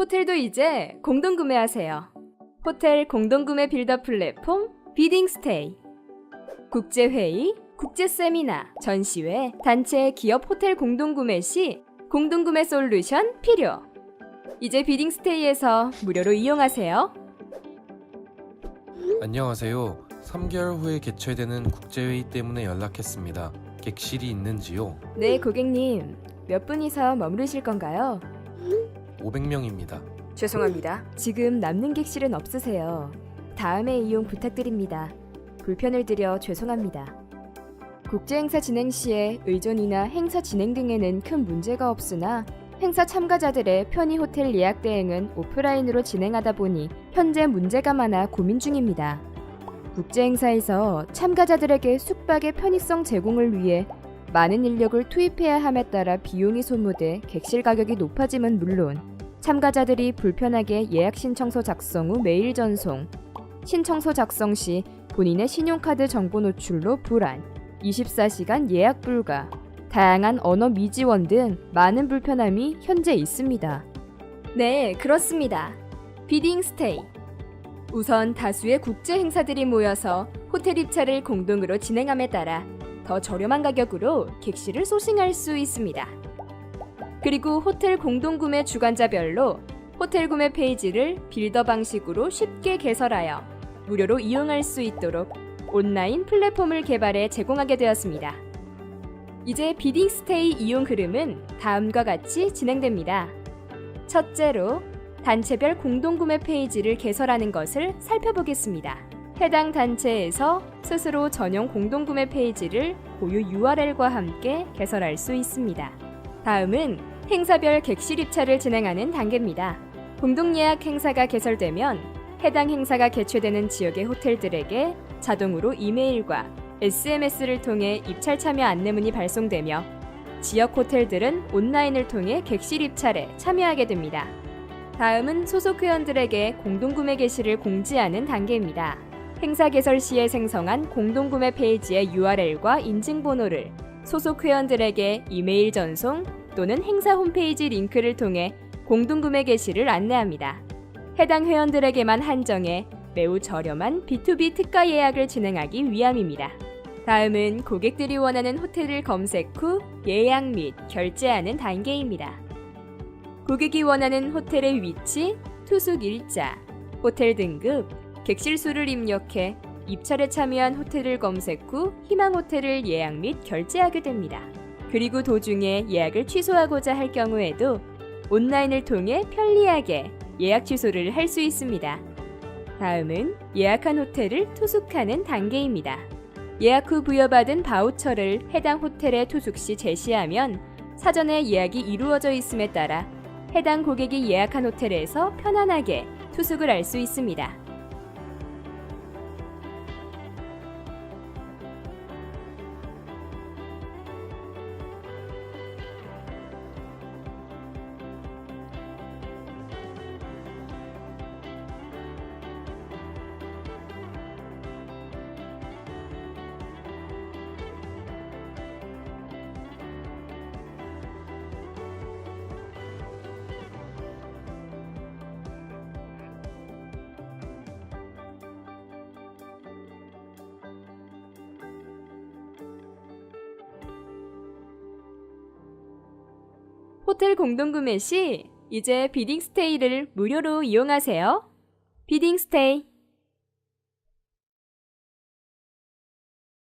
호텔도 이제 공동 구매하세요. 호텔 공동 구매 빌더 플랫폼 비딩 스테이. 국제 회의, 국제 세미나, 전시회, 단체 기업 호텔 공동 구매 시 공동 구매 솔루션 필요. 이제 비딩 스테이에서 무료로 이용하세요. 안녕하세요. 3개월 후에 개최되는 국제회의 때문에 연락했습니다. 객실이 있는지요? 네, 고객님. 몇 분이서 머무르실 건가요? 500명입니다. 죄송합니다. 지금 남는 객실은 없으세요. 다음에 이용 부탁드립니다. 불편을 드려 죄송합니다. 국제 행사 진행 시에 의존이나 행사 진행 등에는 큰 문제가 없으나 행사 참가자들의 편의 호텔 예약 대행은 오프라인으로 진행하다 보니 현재 문제가 많아 고민 중입니다. 국제 행사에서 참가자들에게 숙박의 편의성 제공을 위해 많은 인력을 투입해야 함에 따라 비용이 소모돼 객실 가격이 높아짐은 물론 참가자들이 불편하게 예약 신청서 작성 후 메일 전송, 신청서 작성 시 본인의 신용카드 정보 노출로 불안, 24시간 예약 불가, 다양한 언어 미지원 등 많은 불편함이 현재 있습니다. 네, 그렇습니다. 비딩 스테이. 우선 다수의 국제 행사들이 모여서 호텔 입찰을 공동으로 진행함에 따라 더 저렴한 가격으로 객실을 소싱할 수 있습니다. 그리고 호텔 공동구매 주관자별로 호텔 구매 페이지를 빌더 방식으로 쉽게 개설하여 무료로 이용할 수 있도록 온라인 플랫폼을 개발해 제공하게 되었습니다. 이제 비딩 스테이 이용 흐름은 다음과 같이 진행됩니다. 첫째로 단체별 공동구매 페이지를 개설하는 것을 살펴보겠습니다. 해당 단체에서 스스로 전용 공동구매 페이지를 고유 URL과 함께 개설할 수 있습니다. 다음은 행사별 객실 입찰을 진행하는 단계입니다. 공동 예약 행사가 개설되면 해당 행사가 개최되는 지역의 호텔들에게 자동으로 이메일과 SMS를 통해 입찰 참여 안내문이 발송되며 지역 호텔들은 온라인을 통해 객실 입찰에 참여하게 됩니다. 다음은 소속 회원들에게 공동구매 게시를 공지하는 단계입니다. 행사 개설 시에 생성한 공동구매 페이지의 URL과 인증번호를 소속 회원들에게 이메일 전송 또는 행사 홈페이지 링크를 통해 공동구매 게시를 안내합니다. 해당 회원들에게만 한정해 매우 저렴한 B2B 특가 예약을 진행하기 위함입니다. 다음은 고객들이 원하는 호텔을 검색 후 예약 및 결제하는 단계입니다. 고객이 원하는 호텔의 위치, 투숙 일자, 호텔 등급, 객실 수를 입력해 입찰에 참여한 호텔을 검색 후 희망 호텔을 예약 및 결제하게 됩니다. 그리고 도중에 예약을 취소하고자 할 경우에도 온라인을 통해 편리하게 예약 취소를 할 수 있습니다. 다음은 예약한 호텔을 투숙하는 단계입니다. 예약 후 부여받은 바우처를 해당 호텔에 투숙 시 제시하면 사전에 예약이 이루어져 있음에 따라 해당 고객이 예약한 호텔에서 편안하게 투숙을 할 수 있습니다. 호텔 공동구매 시 이제 비딩스테이를 무료로 이용하세요. 비딩스테이